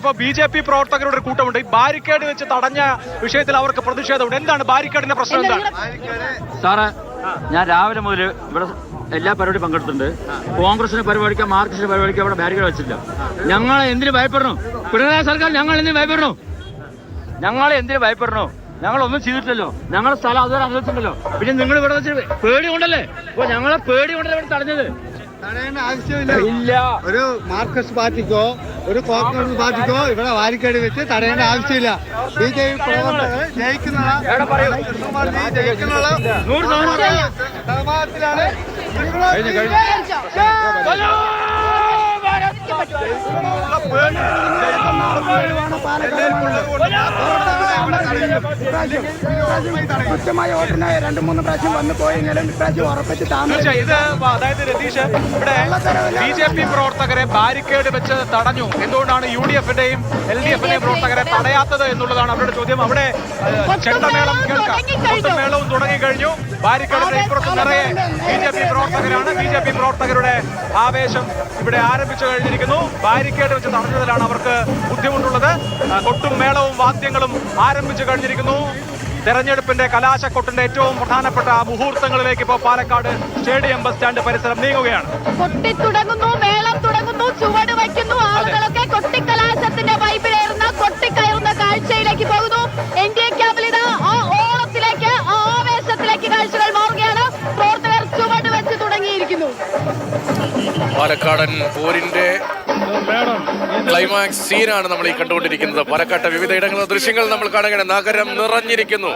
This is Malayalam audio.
ഇപ്പൊ ബി ജെ പി പ്രവർത്തകരുടെ ഒരു കൂട്ടമുണ്ട്. ഈ ബാരിക്കേഡ് വെച്ച് തടഞ്ഞ വിഷയത്തിൽ അവർക്ക് പ്രതിഷേധമുണ്ട്. എന്താണ് ബാരിക്കേഡിന്റെ പ്രശ്നം എന്താണ്? സാറേ ഞാൻ രാവിലെ മുതൽ ഇവിടെ എല്ലാ പരിപാടിയും പങ്കെടുത്തിട്ടുണ്ട്. കോൺഗ്രസിന് പരിപാടിക്ക് മാർക്സിന്റെ പരിപാടിക്ക് അവിടെ ബാരിക്കേഡ് വെച്ചില്ല. ഞങ്ങൾ എന്തിനു ഭയപ്പെടണു? പിണറായി സർക്കാർ ഞങ്ങൾ എന്തിനു ഭയപ്പെടണു? ഞങ്ങൾ എന്തിനു ഭയപ്പെടണു? ഞങ്ങൾ ഒന്നും ചെയ്തിട്ടില്ലല്ലോ. ഞങ്ങളുടെ സ്ഥലം അതുവരെ അനുവദിച്ചിട്ടുണ്ടല്ലോ പിന്നെ നിങ്ങൾ ഇവിടെ വെച്ച് പേടി കൊണ്ടല്ലേ? അപ്പൊ ഞങ്ങളെ പേടി കൊണ്ടല്ലേ ഇവിടെ തടഞ്ഞത്? തടയേണ്ട ആവശ്യമില്ല ഇല്ല ഒരു മാർക്സിസ്റ്റ് പാർട്ടിക്കോ ഒരു കോൺഗ്രസ് പാർട്ടിക്കോ ഇവിടെ വാരിക്കേട് വെച്ച് തടയേണ്ട ആവശ്യമില്ല ബി ജെ പി പ്രവർത്തകർ ജയിക്കുന്ന ജയിക്കുന്ന നൂറ് കൃത്യമായ വോട്ടിന് രണ്ട് മൂന്ന് പ്രാവശ്യം വന്നു പോയെങ്കിലും ഇപ്രാവശ്യം ഉറപ്പിച്ച് താമസം തീർച്ചയായും ഇത് അതായത് രതീഷ് ഇവിടെ ബി ജെ പി പ്രവർത്തകരെ ബാരിക്കേഡ് വെച്ച് തടഞ്ഞു. എന്തുകൊണ്ടാണ് യു ഡി എഫിന്റെയും എൽ ഡി എഫിന്റെയും പ്രവർത്തകരെ തടയാത്തത് എന്നുള്ളതാണ് അവരുടെ ചോദ്യം. അവിടെ ചെണ്ടമേളം കേൾക്കാം. തുടങ്ങി കഴിഞ്ഞു ബാരിക്കേഡിന്റെ ഇപ്പുറത്ത് നിറയെ ബി ജെ പി പ്രവർത്തകരാണ്. ബി ജെ പി പ്രവർത്തകരുടെ ആവേശം ഇവിടെ ആരംഭിച്ചു കഴിഞ്ഞിരിക്കുന്നു. ബാരിക്കേഡ് വെച്ച് തടഞ്ഞതിലാണ് അവർക്ക് ബുദ്ധിമുട്ടുള്ളത് ആ, കൊട്ടും മേളവും വാദ്യങ്ങളും ആരംഭിച്ചു കഴിഞ്ഞിരിക്കുന്നു. തെരഞ്ഞെടുപ്പിന്റെ കലാശക്കൊട്ടിന്റെ ഏറ്റവും പ്രധാനപ്പെട്ട മുഹൂർത്തങ്ങളിലേക്ക് ഇപ്പോൾ പാലക്കാട് സ്റ്റേഡിയം ബസ് സ്റ്റാൻഡ് പരിസരം നീങ്ങുകയാണ്. കൊട്ടി തുടങ്ങുന്നു മേളം തുടങ്ങുന്നു ചുവട് വയ്ക്കുന്നു ആളുകളൊക്കെ കൊട്ടിക്കലാശത്തിന്റെ വൈബിലേറുന്ന കൊട്ടിക്കയറുന്ന കാഴ്ചയിലേക്ക് പോകുന്നു. എൻ ഡി എ ക്യാമ്പിൽ ആ ഓളത്തിലേക്ക് ആവേശത്തിലേക്ക് കാഴ്ചകൾ മാറുകയാണ്. പ്രവർത്തകർ ചുവട് വെച്ച് തുടങ്ങിയിരിക്കുന്നു. പാലക്കാടൻ പോരിന്റെ ക്ലൈമാക്സ് സീനാണ് നമ്മൾ ഈ കണ്ടുകൊണ്ടിരിക്കുന്നത്. പാലക്കാട്ടെ വിവിധ ഇടങ്ങളിലെ ദൃശ്യങ്ങൾ നമ്മൾ കാണുകയാണ്. നഗരം നിറഞ്ഞിരിക്കുന്നു.